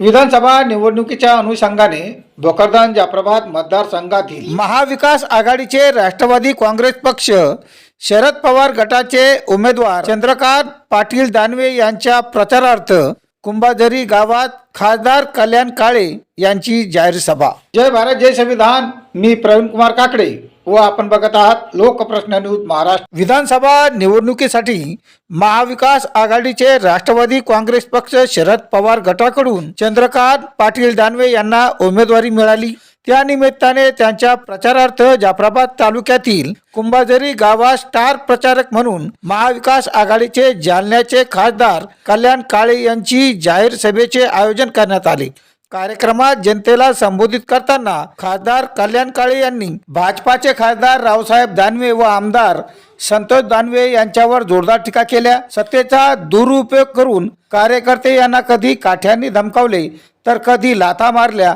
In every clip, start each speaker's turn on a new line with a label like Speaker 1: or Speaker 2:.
Speaker 1: विधानसभा निवडणुकीच्या अनुषंगाने भोकरदान जाफराबाद मतदारसंघातील महाविकास आघाडीचे राष्ट्रवादी काँग्रेस पक्ष शरद पवार गटाचे उमेदवार चंद्रकांत पाटील दानवे यांच्या प्रचारार्थ कुंभाझरी गावात खासदार कल्याण काळे यांची जाहीर सभा. जय भारत जय संविधान. मी प्रवीण कुमार काकडे. व आपण बघत आहात लोकप्रश्न न्यूज महाराष्ट्र. विधानसभा निवडणुकीसाठी महाविकास आघाडीचे राष्ट्रवादी काँग्रेस पक्ष शरद पवार गटाकडून चंद्रकांत पाटील दानवे यांना उमेदवारी मिळाली. त्या निमित्ताने त्यांच्या प्रचारार्थ जाफराबाद तालुक्यातील कुंभाझरी गावात स्टार प्रचारक म्हणून महाविकास आघाडीचे जालन्याचे खासदार कल्याण काळे यांची जाहीर सभेचे आयोजन करण्यात आले. कार्यक्रमात जनतेला संबोधित करताना खासदार कल्याण काळे यांनी भाजपाचे खासदार रावसाहेब दानवे व आमदार संतोष दानवे यांच्यावर जोरदार टीका केल्या. सत्तेचा दुरुपयोग करून कार्यकर्ते यांना कधी काठ्यांनी धमकावले तर कधी लाथा मारल्या.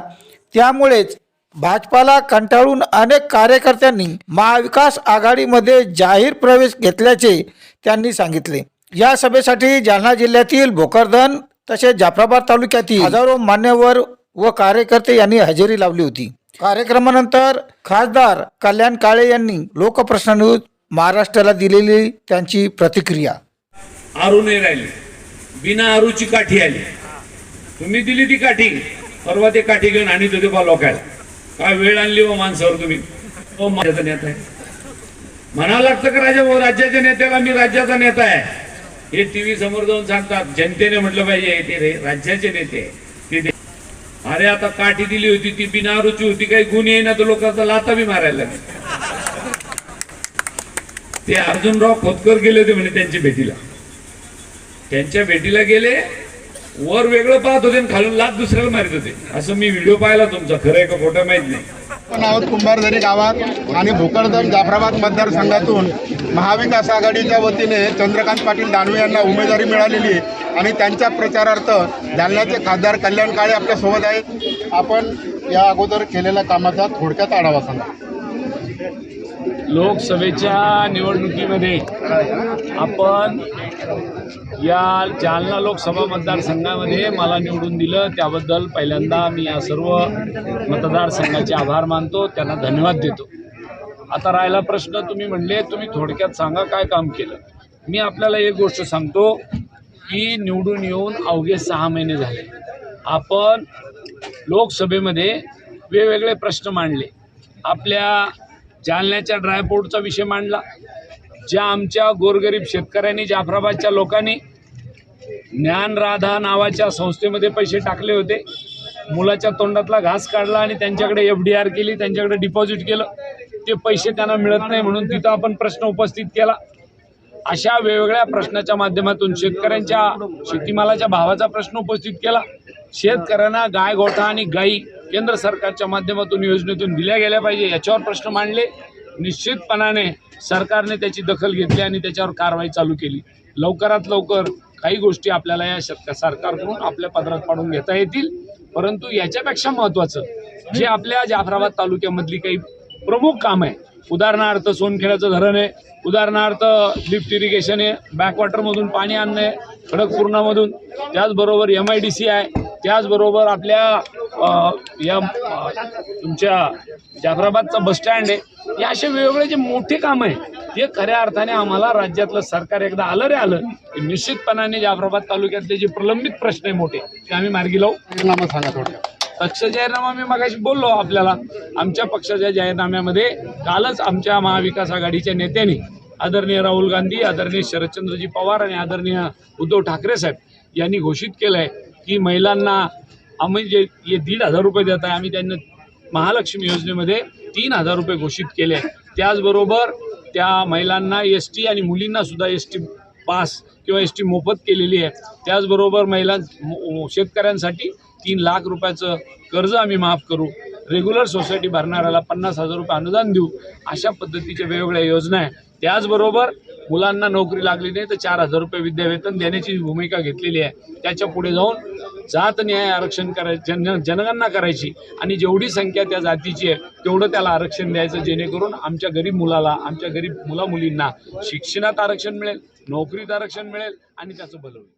Speaker 1: त्यामुळेच भाजपाला कंटाळून अनेक कार्यकर्त्यांनी महाविकास आघाडीमध्ये जाहीर प्रवेश घेतल्याचे त्यांनी सांगितले. या सभेसाठी जालना जिल्ह्यातील भोकरदन तसेच जाफराबाद तालुक्यातील हजारो मान्यवर व कार्यकर्ते यांनी हजेरी लावली होती. कार्यक्रमानंतर खासदार कल्याण काळे यांनी लोकप्रश्न न्यूज महाराष्ट्राला दिलेली त्यांची प्रतिक्रिया.
Speaker 2: आरू नाही राहिली. बिना आरूची काठी आली. तुम्ही दिली ती काठी. परवा ते काठी घेऊन आणि तुझे बा लोकायला. काय वेळ आणली व माणसावर तुम्ही? हो, माझ्याचा नेता आहे. म्हणावं लागतं का राजा हो, राज्याच्या नेत्याला? मी राज्याचा नेता आहे. हे टीव्ही समोर जाऊन सांगतात जनतेने म्हटलं पाहिजे ते रे राज्याचे नेते. ते अरे आता काठी दिली होती ती बिना होती काही गुण येईना तर लोकांचा लाता बी मारायला ते अर्जुनराव खोतकर गेले होते म्हणे त्यांच्या भेटीला. त्यांच्या भेटीला गेले वर वेगळं पाहत होते आणि खालून लात दुसऱ्याला मारित होते. असं मी व्हिडिओ पाहिला तुमचा खरं आहे का खोटं माहीत नाही.
Speaker 3: आपण आहोत गावात आणि भोकरदन जाफराबाद मतदारसंघातून महाविकास आघाडीच्या वतीने चंद्रकांत पाटील दानवे यांना उमेदवारी मिळालेली आहे आणि त्यांच्या प्रचारार्थ जालन्याचे खासदार कल्याण काळे आपल्यासोबत आहेत. आपण या अगोदर केलेल्या कामाचा थोडक्यात आढावा सांगा.
Speaker 2: लोकसभेच्या निवडणुकीमध्ये आपण या जालना लोकसभा मतदारसंघामध्ये मला निवडून दिलं. त्याबद्दल पहिल्यांदा मी या सर्व मतदारसंघाचे आभार मानतो. त्यांना धन्यवाद देतो. आता राहिला प्रश्न तुम्ही म्हणले तुम्ही थोडक्यात सांगा काय काम केलं. मी आपल्याला एक गोष्ट सांगतो की निवडून येऊन अवघे सहा महिने झाले. आपण लोकसभेमध्ये वेगवेगळे प्रश्न मांडले. आपल्या जालन्याच्या ड्रायपोर्टचा विषय मांडला ज्या आमच्या गोरगरीब शेतकऱ्यांनी जाफराबादच्या लोकांनी ज्ञानराधा नावाच्या संस्थेमध्ये पैसे टाकले होते. मुलाच्या तोंडातला घास काढला आणि त्यांच्याकडे एफ डी आर केली त्यांच्याकडे डिपॉझिट केलं. ते पैसे त्यांना मिळत नाही म्हणून तिथं आपण प्रश्न उपस्थित केला. अशा वेगवेगळ्या प्रश्नाच्या माध्यमातून शेतकऱ्यांच्या शेतीमालाच्या भावाचा प्रश्न उपस्थित केला. शेतकऱ्यांना गाय गोठा आणि गाई केंद्र सरकारच्या माध्यमातून योजनेतून दिल्या गेल्या पाहिजे याच्यावर प्रश्न मांडले. निश्चितपणाने सरकारने त्याची दखल घेतली आणि त्याच्यावर कारवाई चालू केली. लवकरात लवकर काही गोष्टी आपल्याला या शेतक सरकारकडून आपल्या पदरात पाडून घेता येतील. परंतु याच्यापेक्षा महत्त्वाचं जे आपल्या जाफराबाद तालुक्यामधली काही प्रमुख काम आहे. उदाहरणार्थ सोनखेड्याचं धरण आहे. उदाहरणार्थ लिफ्ट इरिगेशन आहे. बॅकवॉटरमधून पाणी आणणं आहे. खडकपूर्णामधून त्याचबरोबर एम आय डी सी आहे. त्याचबरोबर आपल्या या तुमच्या जाफराबादचं बसस्टँड आहे. हे असे वेगवेगळे जे मोठे काम आहे ते खऱ्या अर्थाने आम्हाला राज्यातलं सरकार एकदा आलं रे आलं की निश्चितपणाने जाफराबाद तालुक्यातले जे प्रलंबित प्रश्न आहे मोठे ते आम्ही मार्गी लावू.
Speaker 3: नामं सांगा थोडं
Speaker 2: पक्ष जाहीरनामा मी मगाशी बोललो आपल्याला. आमच्या पक्षाच्या जाहीरनाम्यामध्ये कालच आमच्या महाविकास आघाडीच्या नेत्यांनी आदरणीय राहुल गांधी आदरणीय शरदचंद्रजी पवार आणि आदरणीय उद्धव ठाकरे साहेब यांनी घोषित केलं आहे की महिलांना आम्ही जे हे दीड हजार रुपये देत आहे आम्ही त्यांना महालक्ष्मी योजनेमध्ये तीन हजार रुपये घोषित केले आहे त्याचबरोबर त्या महिलांना एस टी आणि मुलींना सुद्धा एस टी पास किंवा एस टी मोफत केलेली आहे. त्याचबरोबर महिलां मो- शेतकऱ्यांसाठी तीन लाख रुपयाचं कर्ज आम्ही माफ करू. रेग्युलर सोसायटी भरणाऱ्याला पन्नास हजार रुपये अनुदान देऊ. अशा पद्धतीच्या वेगवेगळ्या योजना आहे. त्याचबरोबर मुलांना नोकरी लागली नाही तर चार हजार रुपये विद्यावेतन देण्याची भूमिका घेतलेली आहे. त्याच्या पुढे जाऊन जात न्याय आरक्षण करायचं जन जनगणना करायची. आणि जेवढी संख्या त्या जातीची आहे तेवढं त्याला आरक्षण द्यायचं जेणेकरून आमच्या गरीब मुलाला आमच्या गरीब मुलामुलींना शिक्षणात आरक्षण मिळेल नोकरीत आरक्षण मिळेल आणि त्याचं भलं होईल.